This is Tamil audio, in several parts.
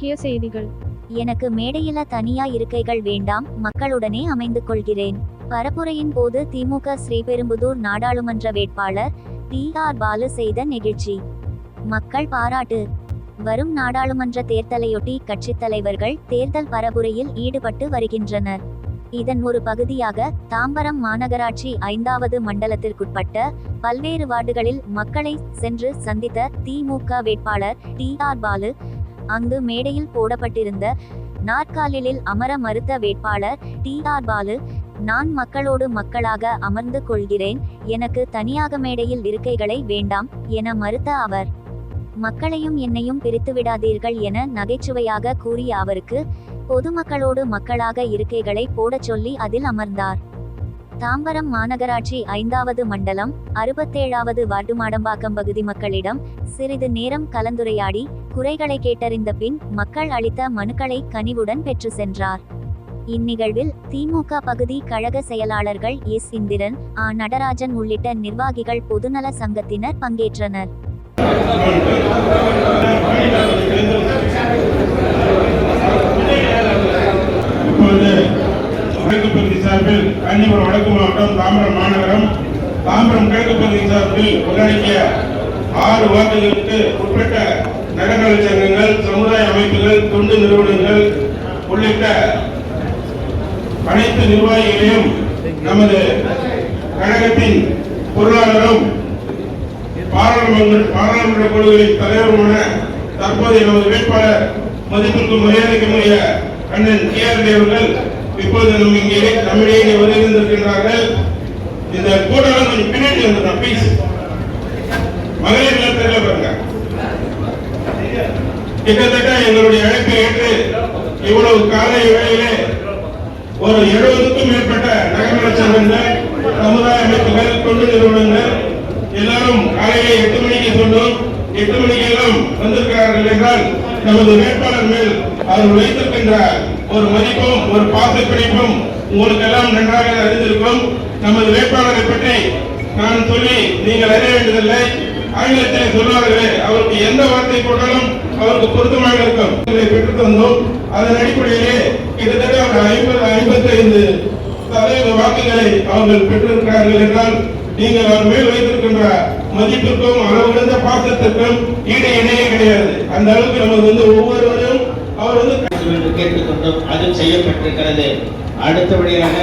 முக்கிய செய்திகள். எனக்கு மேடையில தனியா இருக்கைகள் வேண்டாம் மக்களுடனே அமைந்து கொள்கிறேன். பரப்புரையின் போது திமுக ஸ்ரீபெரும்புதூர் நாடாளுமன்ற வேட்பாளர் டி. ஆர். பாலு செய்த நெகிழ்ச்சி. மக்கள் பாராட்டு. வரும் நாடாளுமன்ற தேர்தலையொட்டி கட்சித் தலைவர்கள் தேர்தல் பரப்புரையில் ஈடுபட்டு வருகின்றனர். இதன் ஒரு பகுதியாக தாம்பரம் மாநகராட்சி ஐந்தாவது மண்டலத்திற்குட்பட்ட பல்வேறு வார்டுகளில் மக்களை சென்று சந்தித்த திமுக வேட்பாளர் டி. ஆர். பாலு அங்கு மேடையில் போடப்பட்டிருந்த நாற்காலிலில் அமர மறுத்த வேட்பாளர் டி ஆர் பாலு நான் மக்களோடு மக்களாக அமர்ந்து கொள்கிறேன் எனக்கு தனியாக மேடையில் இருக்கைகளை வேண்டாம் என மறுத்த அவர். மக்களையும் என்னையும் பிரித்து விடாதீர்கள் என நகைச்சுவையாக கூறிய அவருக்கு பொதுமக்களோடு மக்களாக இருக்கைகளை போடச் சொல்லி அதில் அமர்ந்தார். தாம்பரம் மாநகராட்சி ஐந்தாவது மண்டலம் அறுபத்தேழாவது வார்டு மாடம்பாக்கம் பகுதி மக்களிடம் சிறிது நேரம் கலந்துரையாடி குறைகளை கேட்டறிந்த பின் மக்கள் அளித்த மனுக்களை கனிவுடன் பெற்று சென்றார். இந்நிகழ்வில் திமுக பகுதி கழக செயலாளர்கள் எஸ் இந்திரன் ஆ. நடராஜன் உள்ளிட்ட நிர்வாகிகள் பொதுநல சங்கத்தினர் பங்கேற்றனர் இப்பொழுது வடக்கு பகுதி சார்பில் காஞ்சிபுரம் வடக்கு மாவட்டம் தாம்பரம் மாநகரம் தாம்பரம் கிழக்கு பகுதி சார்பில் உள்ளடக்கிய ஆறு வார்டுகளுக்கு உட்பட்ட நகர்நல சங்கங்கள் சமுதாய அமைப்புகள் தொண்டு நிறுவனங்கள் உள்ளிட்ட அனைத்து நிர்வாகிகளையும் நமது கழகத்தின் பொருளாளரும் பாராளுமன்ற பாராளுமன்ற குழுவின் தலைவருமான தற்போதைய நமது வேட்பாளர் மதிப்பிற்கு மரியாதைக்குரிய அண்ணன் கே ஆர் தேவர்கள் இப்போது நம்ம இங்கே நம்மிடையே வருகின்றிருக்கின்றார்கள். இந்த கூட்டம் கொஞ்சம் பின்னாடி வந்துடும் ப்ளீஸ் மகளிர் நேரத்தில் பாருங்க. கிட்டத்தட்ட எங்களுடைய அழைப்பை ஏற்று இவ்வளவு காலை வேளையிலே ஒரு எழுபதுக்கும் மேற்பட்ட நகர்மல சங்கங்கள் சமுதாய அமைப்புகள் தொண்டு நிறுவனங்கள் எல்லாரும் காலையிலே எட்டு மணிக்கு சொன்னோம். எட்டு மணிக்கு எல்லாம் வந்திருக்கிறார்கள் என்றால் நமது வேட்பாளர் மேல் அவர் வைத்திருக்கின்ற ஒரு மதிப்பும் ஒரு பாசப்பிடிப்பும் உங்களுக்கு எல்லாம் நன்றாக அறிந்திருக்கும். நமது வேட்பாளரை பற்றி நான் சொல்லி நீங்கள் அறிய வேண்டியதில்லை. ஆங்கிலத்தை சொல்வார்களே அவருக்கு எந்த வார்த்தை போட்டாலும் அவருக்கு பொருத்தமாக இருக்கும். பெற்று தந்தோம். அதன் அடிப்படையிலே கிட்டத்தட்ட ஒரு ஐம்பது ஐம்பத்தைந்து சதவீத வாக்குகளை அவர்கள் பெற்றிருக்கிறார்கள் என்றால் நீங்கள் அவர் மேல் வைத்திருக்கின்ற மதிப்பிற்கும் அளவுகிழந்த பாசத்திற்கும் ஈடு இணையே கிடையாது. அந்த அளவுக்கு நமக்கு வந்து ஒவ்வொருவரும் அவர் வந்து என்று கேட்டுக்கொண்டோம் அதுவும் செய்யப்பட்டிருக்கிறது. அடுத்தபடியாக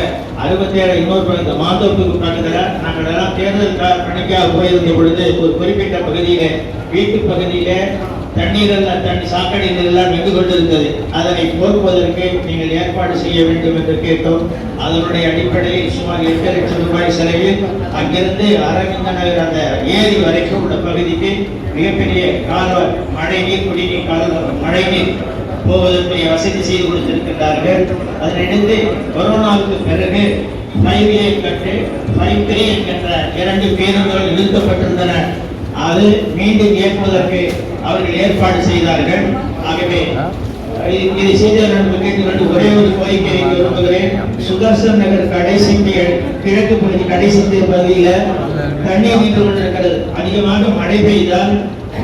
அறுபத்தி ஏழு இன்னொரு பகுதி பக்கத்தில் நாங்கள் எல்லாம் தேர்தல் பணிக்காக போயிருந்த பொழுது ஒரு குறிப்பிட்ட பகுதியில வீட்டு பகுதியில தண்ணீர் எல்லாம் தண்ணி சாக்கடை எல்லாம் வெகு கொண்டிருந்தது? அதனை போக்குவதற்கு நீங்கள் ஏற்பாடு செய்ய வேண்டும் என்று கேட்டோம். அதனுடைய அடிப்படையில் சுமார் எட்டு லட்சம் ரூபாய் செலவில் அங்கிருந்து அரவிந்த நகர் அந்த ஏரி வரைக்கும் உள்ள பகுதிக்கு மிகப்பெரிய கால்வாய் மழைநீர் குடிநீர் கால்வாய் மழைநீர் போவதற்குரிய வசதி செய்து கொடுத்திருக்கிறார்கள் அதனிடைந்து கொரோனாவுக்கு பிறகு ஃபைவ் ஏ கட்டு ஃபைவ் த்ரீ என்கின்ற இரண்டு பேருந்துகள் நிறுத்தப்பட்டிருந்தன. அது மீண்டும் இயக்குவதற்கு அவர்கள் ஏற்பாடு செய்தார்கள். ஆகவே இதை செய்தவர்கள் கேட்டுக்கொண்டு ஒரே ஒரு கோரிக்கை வைக்க விரும்புகிறேன் சுதர்சன் நகர் கடைசி கிழக்கு பகுதி கடைசி பகுதியில தண்ணீர் நின்று கொண்டிருக்கிறது. அதிகமாக மழை பெய்தால்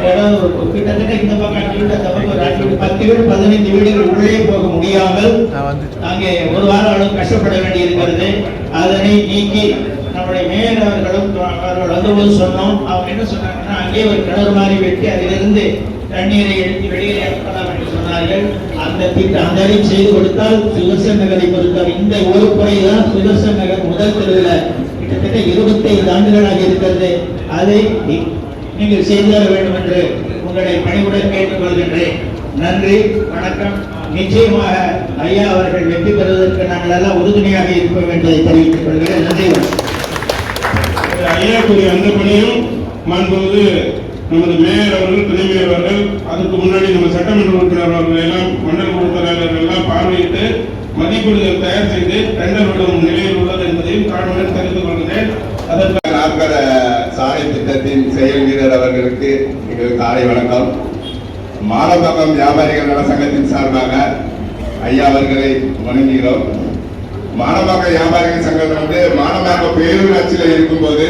அதாவது கிட்டத்தட்ட இந்த பக்கம் அஞ்சு வீடு அந்த பக்கம் பத்து வீடு பதினைந்து வீடுகள் உள்ளே போக முடியாமல் அங்கே ஒரு வாரம் அளவு கஷ்டப்பட வேண்டியிருக்கிறது அதனை நீக்கி நம்முடைய மேயர் அவர்களும் அவர்கள் வந்தபோது சொன்னோம் அவங்க என்ன சொன்னாங்கன்னா அங்கே ஒரு கிணறு மாதிரி வெட்டி அதிலிருந்து தண்ணீரை எடுத்து வெளியே அனுப்பலாம் என்று சொன்னார்கள் அந்த திட்டம் அந்த செய்து கொடுத்தால் சுதர்சன் நகரை பொறுத்தவரை இந்த ஒரு குறை தான் சுதர்சன் நகர் முதல் தெருவில் கிட்டத்தட்ட இருபத்தைந்து ஆண்டுகளாக இருக்கிறது அதை நீங்கள் செய்து தர வேண்டும் என்று உங்களை பணிவுடன் கேட்டுக்கொள்கின்றேன் நன்றி வணக்கம். நிச்சயமாக ஐயா அவர்கள் வெற்றி பெறுவதற்கு நாங்கள் எல்லாம் உறுதுணையாக இருப்போம் என்பதை தெரிவித்துக் கொள்கிறேன். நன்றி. ஐயாக்குரிய அந்த பணியும் மாண்புமிகு நமது மேயர் அவர்கள் துணை மேயர் அவர்கள் அதுக்கு முன்னாடி நம்ம சட்டமன்ற உறுப்பினர் அவர்கள் எல்லாம் மண்டல குழு தலைவர்கள் எல்லாம் பார்வையிட்டு மதிப்பீடுகள் தயார் செய்து டெண்டர் விடும் நிலையில் உள்ளது என்பதையும் தாழ்வுடன் தெரிந்து கொள்கிறேன். அதற்கு சாலை திட்டத்தின் செயல் வீரர் அவர்களுக்கு எங்கள் காலை வணக்கம். மானபாக்கம் வியாபாரிகள் நல சங்கத்தின் சார்பாக ஐயா அவர்களை வணங்குகிறோம். மானபாக்க வியாபாரிகள் சங்கம் வந்து மானபாக்க பேரூராட்சியில் இருக்கும்போது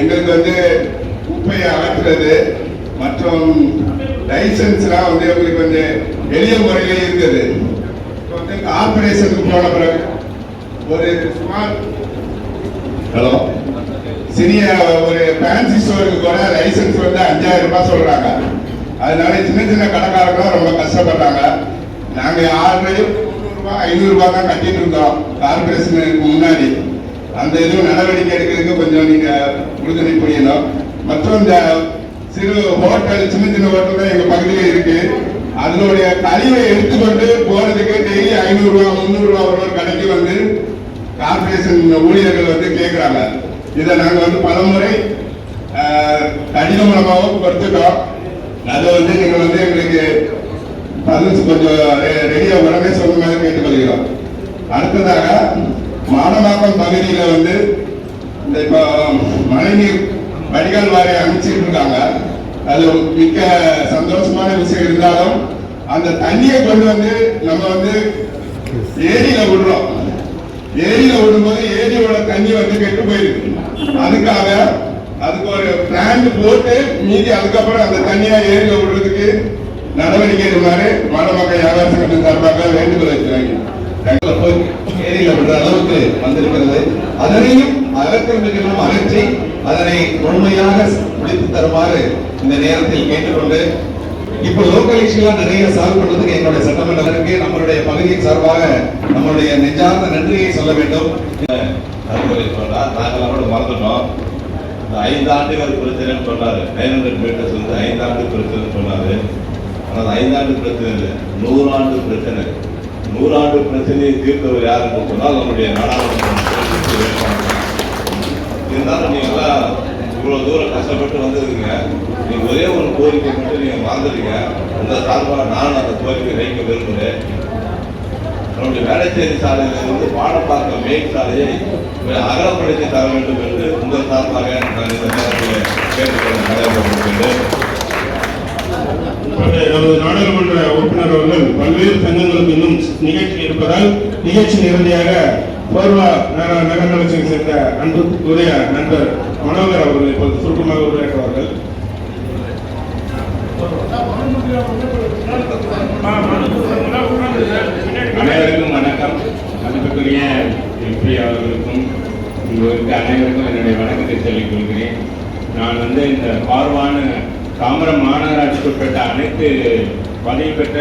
எங்களுக்கு வந்து குப்பையை அகற்றுறது மற்றும் லைசன்ஸ்லாம் வந்து எங்களுக்கு கொஞ்சம் எளிய முறையில் இருக்குது இப்போ வந்து கார்பரேஷனுக்கு போன பிறகு ஒரு சுமார் ஹலோ? சிறிய ஒரு ஃபேன்சி ஸ்டோருக்கு கூட லைசன்ஸ் வந்து அஞ்சாயிரம் ரூபாய் சொல்றாங்க. அதனால சின்ன சின்ன கடைக்காரங்களும் ரொம்ப கஷ்டப்படுறாங்க. நாங்க ஆல்ரெடி ரூபாய் ஐநூறு ரூபாய் தான் கட்டிட்டு இருந்தோம் கார்பரேஷனுக்கு முன்னாடி. அந்த இதுவும் நடவடிக்கை எடுக்கிறதுக்கு கொஞ்சம் நீங்க உறுதுணை புரியணும். மற்றும் இந்த சிறு ஹோட்டல் சின்ன சின்ன ஹோட்டல் தான் எங்க பகுதியில் இருக்கு. அதனுடைய கழிவை எடுத்துக்கொண்டு போறதுக்கு டெய்லி ஐநூறு முந்நூறுரூவா முந்நூறு ஒரு ஒரு கடைக்கு வந்து கார்பரேஷன் ஊழியர்கள் வந்து கேட்கிறாங்க இதை நாங்கள் வந்து பலமுறை ஆஹ், கடிதம் மூலமாகவும் கொடுத்துட்டோம். அதை வந்து நீங்கள் வந்து எங்களுக்கு பதில் கொஞ்சம் ரெடியா உடனே சொல்லுங்க கேட்டுக்கொள்கிறோம். அடுத்ததாக மானமாக்கம் பகுதியில் வந்து இந்த இப்போ மழைநீர் வடிகால் வாரியம் அமைச்சிட்டு இருக்காங்க. அது மிக்க சந்தோஷமான விஷயம் இருந்தாலும் அந்த தண்ணியை கொண்டு வந்து நம்ம வந்து ஏரியில விடுறோம். ஏரியில விடும்போது ஏரியோட தண்ணி வந்து கெட்டு போயிருக்கு. அதுக்காக அதுக்கு ஒரு பிளான் போட்டு மீதி அதுக்கப்புறம் அந்த தண்ணியா ஏரியில விடுறதுக்கு நடவடிக்கை எடுமாறு மாணவர்கள் வியாபார சங்கத்தின் சார்பாக வேண்டுகோள் வைக்கிறாங்க. போய் ஏரியில விடுற அளவுக்கு வந்திருக்கிறது. அதனையும் அகற்றமிகளும் அகற்றி அதனை உண்மையாக முடித்து தருமாறு இந்த நேரத்தில் கேட்டுக்கொண்டு இப்போ லோக்கல் இஷ்யூலாம் நிறைய சால்வ் பண்றதுக்கு எங்களுடைய சட்டமன்றத்திற்கு நம்மளுடைய பகுதியின் சார்பாக நம்மளுடைய நெஞ்சார்ந்த நன்றியை சொல்ல வேண்டும். நாங்கள் நாங்களாம் கூட மறந்துட்டோம். ஐந்து ஆண்டுகள் பிரச்சனைன்னு சொன்னாரு நைன் ஹண்ட்ரட் மீட்டர்ஸ் வந்து ஐந்து ஆண்டு பிரச்சனைன்னு சொன்னாரு. ஆனால் அது ஐந்தாண்டு பிரச்சனை இல்லை. நூறாண்டு பிரச்சனை. நூறாண்டு பிரச்சனையை தீர்த்தவர் யாருன்னு சொன்னால் நம்முடைய நாடாளுமன்ற இருந்தாலும் நீங்களாம் இவ்வளோ தூரம் கஷ்டப்பட்டு வந்திருக்கீங்க. நீங்க ஒரே ஒரு கோரிக்கை மட்டும் நீங்கள் மறந்துடுங்க. அந்த சார்பாக நான் அந்த கோரிக்கை வைக்க விரும்புகிறேன் நம்முடைய வேளச்சேரி சாலையிலிருந்து பாடப்பாக்கம் மேல் சாலையை அகலப்படுத்தி தர வேண்டும் என்று உங்கள் சார்பாக நான் இந்த நேரத்தில் கேட்டுக்கொள்ள நடைபெறுகின்றேன் நமது நாடாளுமன்ற உறுப்பினர் அவர்கள் பல்வேறு சங்கங்களுக்கு இன்னும் நிகழ்ச்சி இருப்பதால் நிகழ்ச்சி நிரதியாக போர்வா நகர நகர நலச்சங்க சேர்ந்த அன்புக்குரிய நண்பர் மனோகர் அவர்கள் இப்போது சுருக்கமாக உரையாற்றுவார்கள். அனைவருக்கும் வணக்கம். மதிப்புக்குரிய எம்பி அவர்களுக்கும் உங்களுக்கு அனைவருக்கும் என்னுடைய வணக்கத்தை சொல்லிக் கொள்கிறேன். நான் வந்து இந்த பார்வான தாமரம் மாநகராட்சிக்கு உட்பட்ட அனைத்து பதவி பெற்ற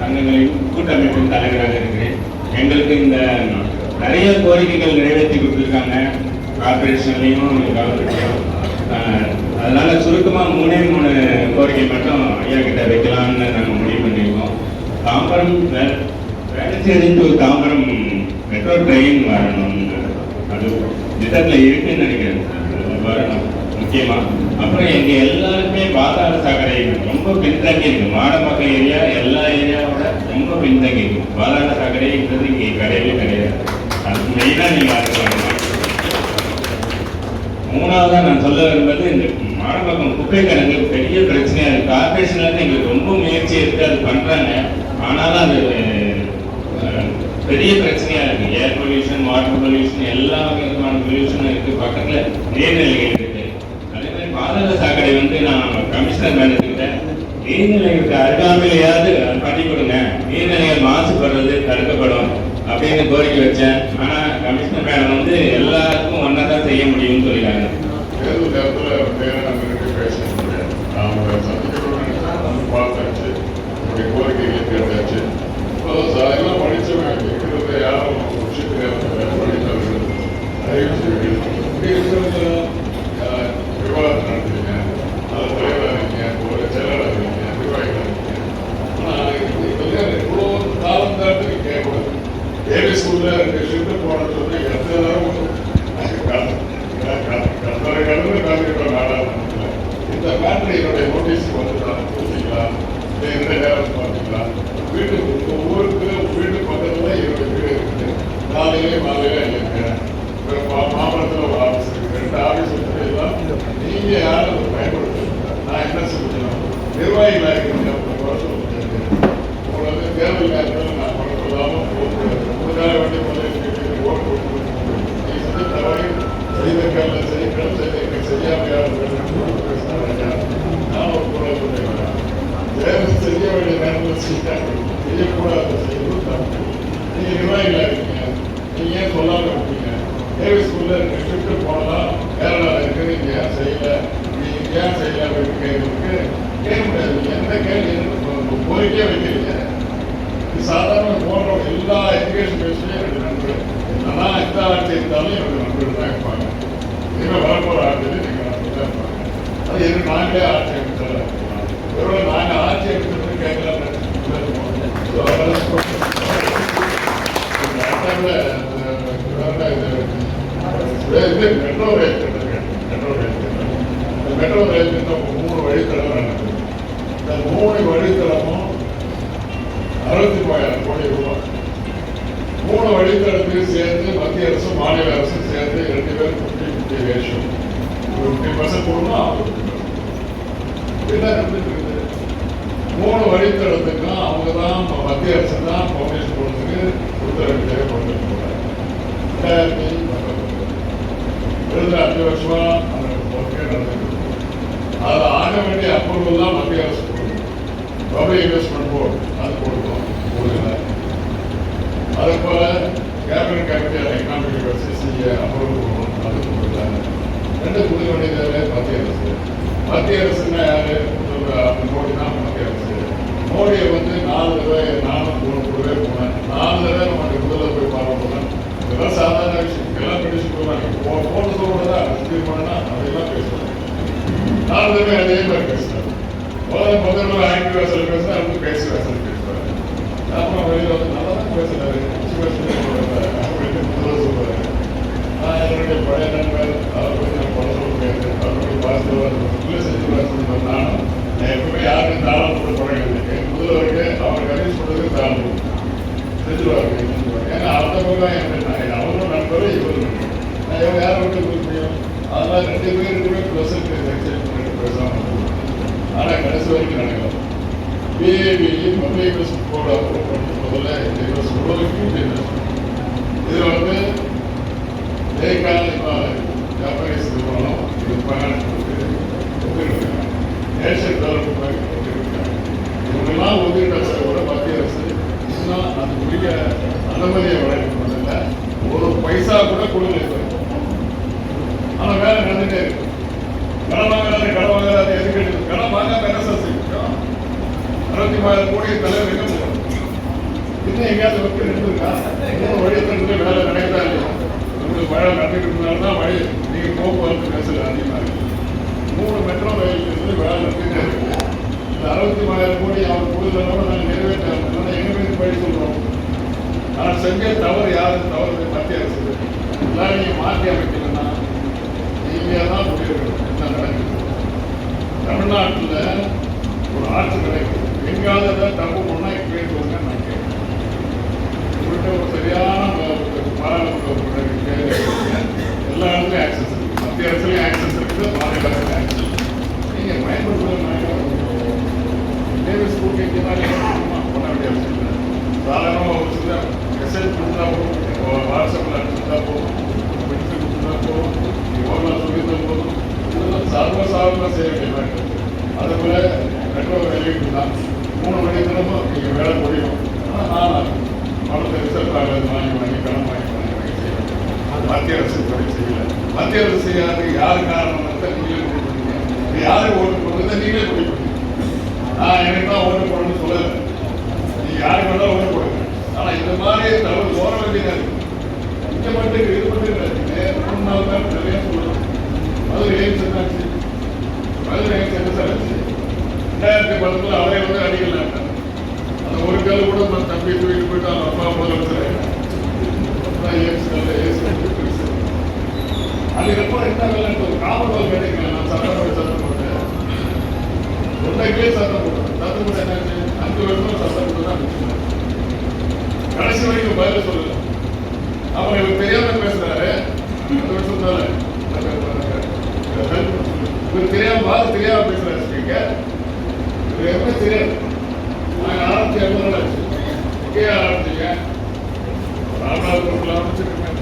சங்கங்களின் கூட்டமைப்பின் தலைவராக இருக்கிறேன். எங்களுக்கு இந்த நிறைய கோரிக்கைகள் நிறைவேற்றி கொடுத்துருக்காங்க. கார்பரேஷன்லையும் கவர்மெண்ட்லையும் அதனால சுருக்கமாக மூணே மூணு கோரிக்கை மட்டும் ஐயா கிட்ட வைக்கலாம்னு நாங்கள் முடிவு பண்ணியிருக்கோம். தாம்பரம் வேலை வேளச்சேரி தாம்பரம் மெட்ரோ ட்ரெயின் வரணும் அது திட்டத்தில் இருக்குன்னு நினைக்கிறேன் வரணும் முக்கியமாக அப்புறம் எங்கள் எல்லாருமே பாதாள சாக்கடை ரொம்ப பின்தங்கி இருக்கு. மாடம்பாக்கம் ஏரியா எல்லா ஏரியாவோட ரொம்ப பின்தங்கி இருக்கு. பாதாள சாக்கடைன்றது இங்கே கிடையவே கிடையாது. அது மெயினாக நீங்கள் மூணாவதாக நான் சொல்ல விரும்புறது இந்த மாடம்பாக்கம் குப்பை கிடங்கு பெரிய பிரச்சனையா இருக்கு. கார்பரேஷன்ல எங்களுக்கு ரொம்ப முயற்சி இருக்கு அது பண்றாங்க. ஆனாலும் அது பெரிய பிரச்சனையா இருக்கு. ஏர் பொல்யூஷன் வாட்டர் பொல்யூஷன் எல்லா விதமான பொல்யூஷனும் இருக்கு. பக்கத்துல நீர்நிலைகள் இருக்கு. அதே மாதிரி பாதாள சாக்கடை வந்து நான் கமிஷனர் மேனேஜர்கிட்ட நீர்நிலைகளுக்கு அருகாமையிலையாவது பண்ணி கொடுங்க. நீர்நிலைகள் மாசுபடுறது தடுக்கப்படும். அப்படின்னு கோரிக்கை வச்சேன். ஆனா கமிஷனர் மேடம் வந்து எல்லாருக்கும் ஒன்னா தான் செய்ய முடியும்னு சொல்லிட்டாங்க. தேர்தல் நேரத்தில் வேற நம்ம ரெண்டு பேச முடியாது அவங்க சந்திக்கிறோம் நம்ம பார்த்தாச்சு உங்களுடைய கோரிக்கைகளை கேட்டாச்சு அதான் சார் இருக்கிறத யாரும் விஷயத்தில் படித்தவர்கள் அறிவு செய்வீர்கள் விவாதம் நடத்துறீங்க அது தலைவராக இருக்கீங்க ஒரு செயலாளர் இருக்கீங்க நிர்வாகிகள் இருக்கீங்க ஆனால் இதெல்லாம் இவ்வளோ காலம் தாண்டி கேட்கக்கூடாது ஸ்கூலில் ரெண்டு ஷிஃப்ட் எத்தனை கடந்த கடந்த காலத்தில் நாடாளுமன்றத்தில் இந்த மேட்ரு என்னுடைய நோட்டீஸ் வந்துட்டான் பூசிக்கலாம் இந்த நேரம் பார்த்துக்கலாம் வீட்டுக்கு உங்க ஊருக்கு வீட்டு பக்கத்துல என்னுடைய வீடு இருக்குது காலையிலே மாலையிலே இருக்கேன் மாமல்லத்தில் ஒரு ஆஃபீஸ் இருக்கு ரெண்டு ஆஃபீஸ் இருக்குது எல்லாம் நீங்க யாரும் அதை பயன்படுத்த நான் என்ன சொல்லுவேன் நிர்வாகிகளாக இருக்கீங்க குறை சொல்லுங்க உங்களுக்கு தேவையில்லாத நான் பணம் சொல்லாமல் போட்டு உங்களுக்காக வேண்டிய முதலில் ஓட்டு போட்டு செய்யக்கூடாது செய்யக்கூடாது செய்யறது தப்பு நீங்க நிர்வாகிகளா இருக்கீங்க நீங்க ஏன் சொல்லாம இருக்கீங்க தேவை ஸ்கூல்ல ரெண்டு ஷிஃப்ட் போனலாம் கேரளால இருக்கு நீங்க ஏன் செய்யல நீங்க ஏன் செய்யல அப்படின்னு கேட்கறதுக்கு கேட்க முடியாது நீங்க எந்த கேள்வி என்ன கோரிக்கையே வைக்கிறீங்க இது சாதாரண போன்ற எல்லா எஜுகேஷன் பேஸ்லயும் எனக்கு நண்பர் ஆனா எந்த ஆட்சி இருந்தாலும் எனக்கு நண்பர் தான் இருப்பாங்க இனிமே வரப்போற ஆட்சியில் நீங்க நண்பர் தான் இருப்பாங்க அது எது நாங்களே ஆட்சி அமைச்சர் ஒருவேளை நாங்க ஆட்சி அமைச்சர் கேட்கலாம் மெட்ரோ ரயில் திட்டம் மெட்ரோ ரயில் திட்டம் இந்த மெட்ரோ ரயில் திட்டம் மூணு வழித்தடம் நடக்குது இந்த மூணு வழித்தடமும் அறுபத்தி மூவாயிரம் கோடி ரூபாய் மூணு வழித்தடத்தையும் சேர்ந்து மத்திய அரசு மாநில அரசு சேர்ந்து ரெண்டு பேரும் fifty fifty ratio fifty percent போடணும் அவங்க என்ன இருக்குது மூணு வழித்தடத்துக்கும் அவங்க தான் மத்திய அரசு தான் பர்மிஷன் கொடுத்துட்டு உத்தரவு தேவைப்பட்டு போறாங்க ரெண்டாயிரத்தி பத்தொன்பது அஞ்சு வருஷமா அந்த ஒர்க்கே நடந்துட்டு அது ஆக வேண்டிய அப்ரூவல் தான் மத்திய அரசு கொடுக்கும் பப்ளிக் இன்வெஸ்ட்மெண்ட் போர்டு அது கொடுக்கும் அது போல cabinet committee economic CCA approve பண்ணணும் அது கொடுத்தாங்க ரெண்டு புது வேண்டியது மத்திய அரசு. மத்திய அரசுன்னா யாரு? மோடி தான் மத்திய அரசு. மோடியை வந்து நாலு தடவை நானும் மூணு கூடவே போனேன். நாலு தடவை நம்ம முதல்ல போய் பார்க்க போனேன் இதெல்லாம் சாதாரண விஷயம். இதெல்லாம் பிடிச்சு போனாங்க போன சொல்றதா தான் பண்ணா அதெல்லாம் பேசுவாங்க நாலு தடவை அதே மாதிரி பேசுறாரு முதல்ல முதல்ல ஆயிரத்தி வாசல் பேசுனா அவங்க பேசி வாசல் பேசுவாரு அப்புறம் வெளியில் வந்து நல்லா என்னுடைய பழைய நண்பர் பற்றி நான் அவருடைய பாசிட்டிவாக செஞ்சு பாசிட்டிவ் நானும் எப்பவுமே யாருக்கும் தாளம் போட பழகிருக்கு முதல்வருக்கு அவர் கதை சொல்றது தாளம் செஞ்சுருவாரு ஏன்னா அந்த பக்கம் என் அவரும் நண்பர் நான் இவங்க யார் மட்டும் கொடுக்க அதெல்லாம் ரெண்டு பேருக்குமே ப்ளஸ் பேசாமல் ஆனால் கடைசி வரைக்கும் நடக்கும் PAB public invest board approve பண்ணி முதல்ல இந்த இன்வெஸ்ட் முழுவதுக்கும் இதில் வந்து ஜெயகாந்த் ஜாப்பனீஸ் நிறுவனம் இது ஃபைனான்ஸ் ஒத்துக்கிட்டாங்க நேஷனல் டெவலப்மெண்ட் ஒத்துக்கிட்டாங்க இவங்கெல்லாம் ஒதுக்கிட்ட கூட மத்திய அரசு இன்னும் ஒரு பைசா கூட கொடுக்கல ஆனா வேலை நடந்துட்டே இருக்கு. கடன் வாங்காத கடன் வாங்காத எதுக்கு கடன் வாங்காம என்ன சார் செய்யும் இருபத்தி மூணு கோடி தலைவர் எங்க போகணும் இன்னும் எங்கேயாவது ஒர்க்கு நின்றுருக்கா மூணு வழியத்திற்கு வேலை கிடைக்குதா இல்லையா? உங்களுக்கு மழை நடந்துட்டு இருந்தாலும் தான் வழி நீங்கள் போக்குவரத்து நெரிசல் அதிகமாக இருக்கு. மூணு மெட்ரோ ரயிலிருந்து வேலை நடந்துட்டே இருக்கு. இந்த அறுபத்தி மூணாயிரம் கோடி அவர் கொடுக்கலன்னா நாங்கள் நிறைவேற்ற எங்க மீது பழி சொல்கிறோம் ஆனால் செஞ்ச தவறு யாரு தவறு? மத்திய அரசு எல்லாரும் நீங்கள் மாற்றி அமைக்கணும்னா நீங்கள் தான் முடிவு என்ன நடக்குது? தமிழ்நாட்டில் ஒரு ஆட்சி கிடைக்கும். எங்காவது ஏதாவது தப்பு பண்ணால் இப்பவே சொல்லுங்க நான் கேட்குறேன் உங்கள்கிட்ட ஒரு சரியான பாராளுமன்ற எல்லா இடத்துலையும் ஆக்சஸ் இருக்குது மத்திய அரசுலையும் ஆக்சஸ் இருக்குது மாநில அரசுலையும் ஆக்சஸ் இருக்குது நீங்க பயன்படுத்துறது டேவிஸ் ஸ்கூல் இங்கே மாதிரி பண்ண வேண்டிய அவசியம் இல்லை சாதாரணமாக ஒரு சில மெசேஜ் கொடுத்தா போதும் வாட்ஸ்அப்பில் அனுப்பிச்சுட்டா போதும் பிடிச்சு கொடுத்தா போதும் ஓரளவு சொல்லித்தா போதும் இதெல்லாம் சர்வசாதாரணமாக செய்ய வேண்டிய வேண்டும் அதுபோல மெட்ரோ ரயிலுக்கு தான் மூணு மணி தினமும் நீங்கள் வேலை முடியும் ஆனால் நான் பணத்தை ரிசர்வ் ஆகிறது வாங்கி வாங்கி கடன் வாங்கி வாங்கி வாங்கி செய்ய வேண்டும் மத்திய அரசு படி செய்யல மத்திய அரசு செய்யாது யார் காரணம் நீங்களே முடிவு பண்ணுங்க இது யாருக்கு ஓட்டு போடுறதை நீங்களே முடிவு பண்ணுங்க நான் எனக்கு தான் ஓட்டு போடணும்னு சொல்லல நீங்க யாருக்கு வேணாலும் ஓட்டு போடுங்க ஆனா இந்த மாதிரி தவறு போற வேண்டியதா இருக்கு இங்க மட்டும் இது மட்டும் இல்லை மூணு நாள் தான் நிறைய சொல்லணும் மதுரை எய்ம்ஸ் என்னாச்சு மதுரை எய்ம்ஸ் என்ன சார் ஆச்சு ரெண்டாயிரத்தி பத்தில் அவரே வந்து அடிக்கல. அந்த ஒரு கல் கூட நம்ம தம்பி தூக்கிட்டு போயிட்டு அவங்க அப்பா முதலமைச்சர் அதுக்கப்புறம் என்ன வேலை? ஒரு காமன்வெல்த் கிடைக்கல. நான் சட்டம் போட்டு சட்டம் போட்டேன். ஒன்றைக்கே சட்டம் போட்டேன். சட்டம் போட்டு என்னாச்சு? அஞ்சு வருஷம் சட்டம் போட்டு தான் கடைசி வரைக்கும் பதில் சொல்லல. அவங்க இவர் தெரியாம பேசுறாரு. அஞ்சு வருஷம் தானே இவர் தெரியாம பாரு தெரியாம பேசுறாரு ஸ்பீக்கர். இது எப்படி தெரியாது ஆரம்பிச்சிங்க ராமநாதபுரத்தில் ஆரம்பிச்சிருக்கேன்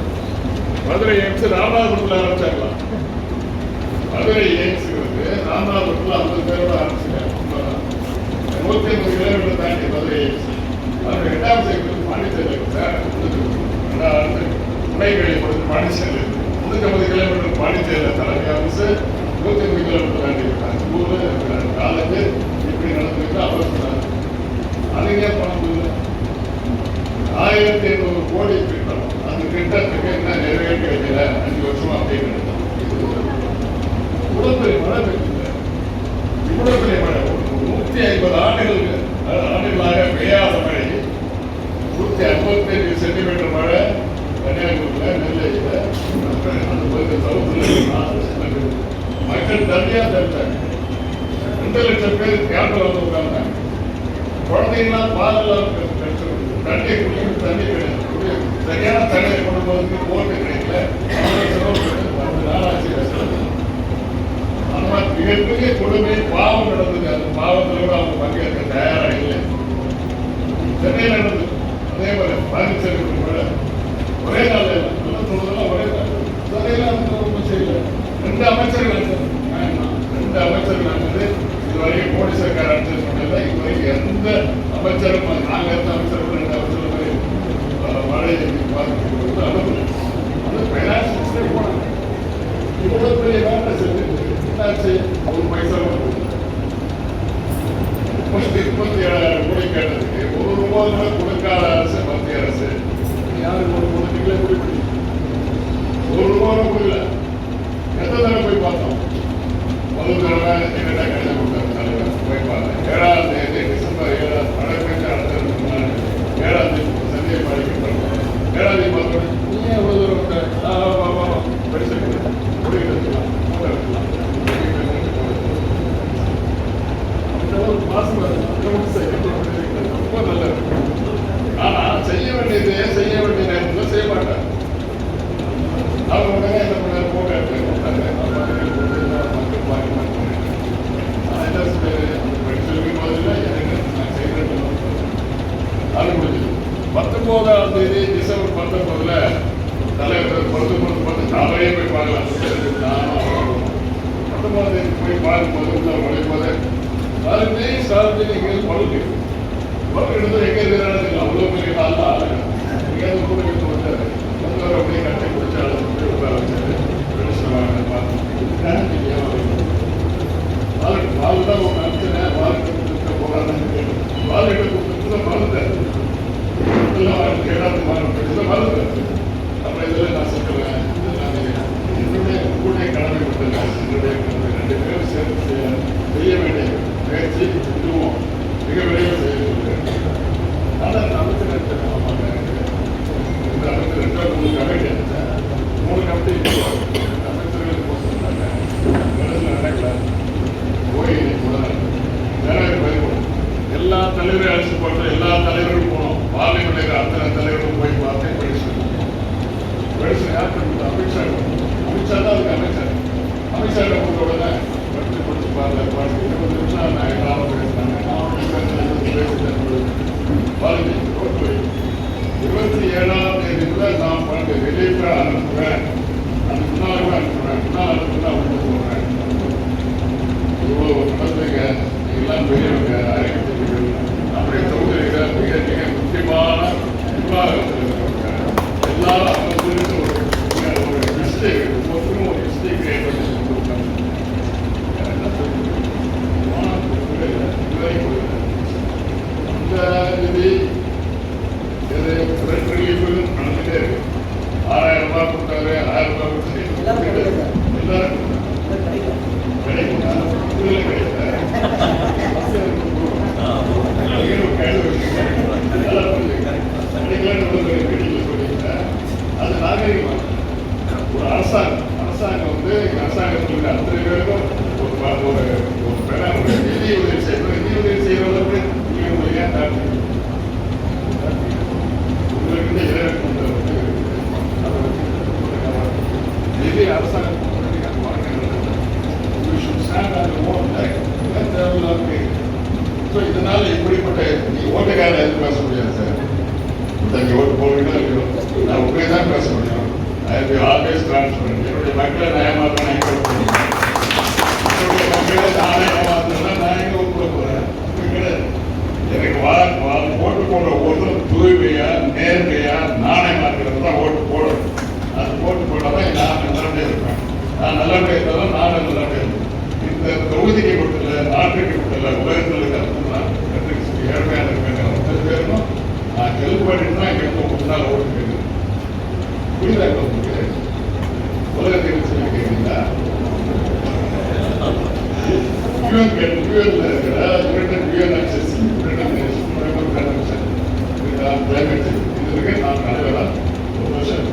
மதுரை எய்ம்ஸ் ராமநாதபுரத்தில் ஆரம்பிச்சிடலாம் மதுரை எய்ம்ஸ் வந்து ராமநாதபுரத்தில் ஐம்பது பேரோட ஆரம்பிச்சிருக்காங்க நூற்றி ஐம்பது கிலோமீட்டர் தாண்டி மதுரை எய்ம்ஸ் அது ரெண்டாம் செக்டர் பாண்டிச்சேரி இருக்கு சார் ரெண்டாவது முனைகளை கொடுத்து பாண்டிச்சேரி இருக்கு முந்நூற்றி ஐம்பது கிலோமீட்டர் பாண்டிச்சேரியில் தலைமை ஆஃபீஸு நூற்றி ஐம்பது கிலோமீட்டர் தாண்டி இருக்காங்க ஊரில் நாலு நடந்துட்டு அவர் அதுக்கே பணம் இல்லை ஆயிரத்தி எண்ணூறு கோடி திட்டம் அந்த திட்டத்துக்கு என்ன? நிறைவேற்றி வைக்கல அஞ்சு வருஷம் அப்படியே கிடைக்கும் மழை பெய்யல இவ்வளோ மழை நூற்றி ஐம்பது ஆண்டுகளுக்கு. ஆண்டுகளாக பெய்யாத மழை நூற்றி ஐம்பத்தஞ்சு சென்டிமீட்டர் மழை. தண்ணீர்லாம் பாதுகாப்பு பெற்றுக்கணும் குடிக்கும் தண்ணி கிடைக்கக்கூடிய சரியான தண்ணீர் கொண்டு குடும்பத்துக்கு ஓட்டு கிடைக்கல நாளாட்சி ஆனால் மிகப்பெரிய கொடுமை பாவம் நடந்தது. அந்த பாவத்தில் கூட அவங்க பங்கேற்க தயாராக இல்லை. சென்னையில் நடந்தது. அதே மாதிரி பாண்டிச்சேரி கூட. ஒரே நாள் சொல்றதெல்லாம் ஒரே நாள். சரியில்லை செய்யல. ரெண்டு அமைச்சர்கள் ரெண்டு அமைச்சர்கள் இது வரைக்கும் மோடி சர்க்கார் அடுத்தது சொன்னதில்லை இது எந்த அமைச்சரும் நாங்கள் அமைச்சர் Maßnahmen, கொடுத்தது உடற்படிப்பு ஆறாயிரம் ரூபாய் கொடுத்தாரு ஆயிரம் ரூபாய் கொடுத்தாரு எல்லாரும் அது நாகரிகம் அரசாங்கம் அரசாங்கம் வந்து அரசாங்கத்துக்கு அத்தனை ஒரு ஒரு உதவி செய்யணும் நிதி உதவி செய்யறவங்களுக்கு இந்திய அரசாங்கத்தினுடைய பார்க்கிறது ஸோ இதனால் இப்படிப்பட்ட நீ ஓட்டுக்கார எதுவும் பேச முடியாது சார் தங்க ஓட்டு போவீங்களோ இல்லையோ நான் உங்களே தான் பேச முடியும் ஐ பி ஆல்வேஸ் டிரான்ஸ்பரண்ட் என்னுடைய மக்களை நயமாத்தினா எங்கே என்னுடைய மக்களை நானே ஏமாத்தினா நான் எங்கே ஒப்புட போகிறேன் எனக்கு வா ஓட்டு போடுற ஒவ்வொருத்தரும் தூய்மையா நேர்மையா நாணயமாக்கிறது தான் ஓட்டு போடணும். நான் நல்லபடியாக இருப்பேன் நான் நல்லபடியாக இருந்தாலும் நானும் நல்லபடியாக இருப்பேன் இந்த தொகுதிக்கு மட்டும் நாட்டுக்கு மட்டும் இல்லை உலகத்தில் இருக்கிறது நான் ஏழ்மையாக இருக்கேன் ஒருத்தர் பேரும் நான் ஹெல்ப் பண்ணிட்டு தான் இங்கே முன்னால் ஓடுறது புரியுதா உங்களுக்கு? உலகத்தில் சொல்லி கேட்குறீங்களா யூஎன் யூஎன்ல இருக்கிற united UN access united nation நான் தலைவராக ஒரு வருஷம்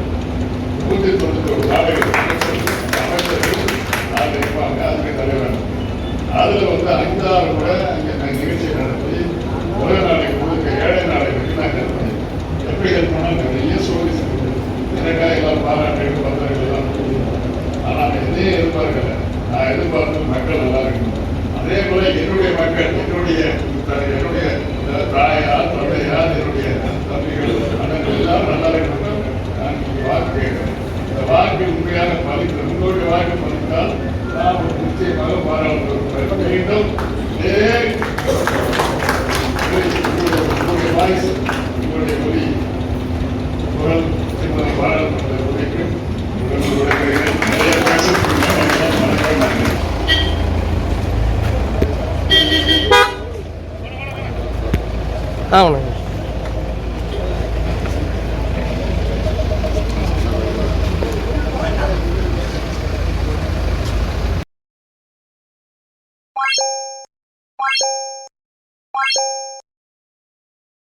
ஒரு இருப்பாங்க அதுக்கு தலைவர் அதுல வந்து ஐந்தாறு கூட அங்கே நான் நிகழ்ச்சி நடத்தி உலக நாளைக்கு முழுக்க ஏழை நாடுகளுக்கு நான் ஹெல்ப் பண்ணேன் எப்படி ஹெல்ப் பண்ணால் நிறைய ஸ்டோரிஸ் இருக்குது எல்லாம் பத்திரங்கள் எல்லாம் ஆனால் எதையும் எதிர்பார்க்கல நான் எதிர்பார்த்து மக்கள் நல்லா இருக்கணும் அதே போல என்னுடைய மக்கள் என்னுடைய என்னுடைய தாயார்